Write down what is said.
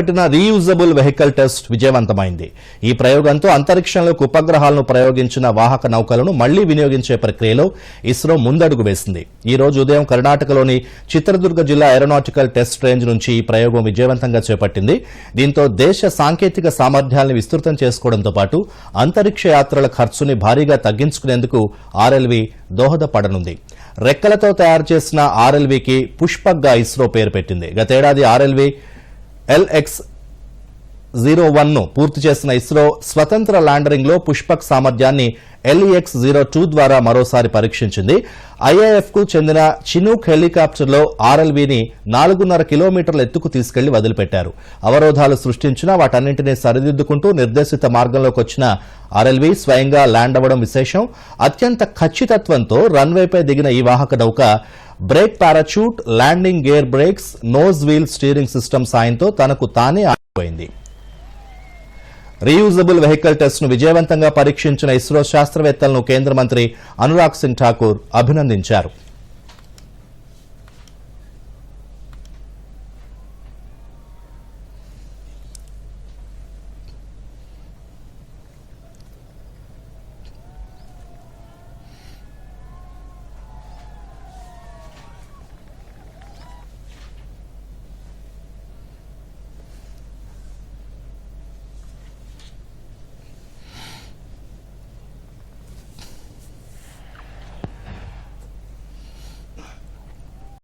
పెట్టిన reusable vehicle test విజయవంతమైంది. ఈ ప్రయోగంతో అంతరిక్షంలోకి ఉపగ్రహాలను ప్రయోగించిన వాహక నౌకలను మళ్ళీ వినియోగించే ప్రక్రియలో ఇస్రో ముందడుగు వేసింది. ఈ రోజు ఉదయం కర్ణాటకలోని చిత్రదుర్గ జిల్లా ఏరోనాటికల్ టెస్ట్ రేంజ్ నుంచి ఈ ప్రయోగం విజయవంతంగా చేపట్టింది. దీంతో దేశ సాంకేతిక సామర్థ్యాలను విస్తృతం చేసుకోవడంతో పాటు అంతరిక్ష యాత్రల ఖర్చుని భారీగా తగ్గించుకునేందుకు ఆర్ఎల్వి దోహదపడనుంది. రెక్కలతో తయారు చేసిన ఆర్ఎల్వికి పుష్పగ్గా ఇస్రో పేరు పెట్టింది. గతేడాది ఆర్ఎల్వి ఎల్ఎక్స్ జీరో వన్ను పూర్తి చేసిన ఇస్రో స్వతంత్ర ల్యాండరింగ్లో పుష్పక్ సామర్థ్యాన్ని ఎల్ఈఎక్స్ జీరో టూ ద్వారా మరోసారి పరీక్షించింది. ఐఏఎఫ్కు చెందిన చినూక్ హెలికాప్టర్లో ఆర్ఎల్వీని నాలుగున్నర కిలోమీటర్ల ఎత్తుకు తీసుకెళ్ళి వదిలిపెట్టారు. అవరోధాలు సృష్టించినా వాటన్నింటినీ సరిదిద్దుకుంటూ నిర్దేశిత మార్గంలోకి వచ్చిన ఆర్ఎల్వీ స్వయంగా ల్యాండ్ అవ్వడం విశేషం. అత్యంత ఖచ్చితత్వంతో రన్వేపై దిగిన ఈ వాహక నౌక brake parachute landing gear brakes nose wheel steering system సాయంతో తనకు తానే ఆగిపోయింది. రీయూజబుల్ వెహికల్ టెస్ట్ను విజయవంతంగా పరీక్షించిన ఇస్రో శాస్త్రవేత్తలను కేంద్ర మంత్రి అనురాగ్ సింగ్ ఠాకూర్ అభినందించారు.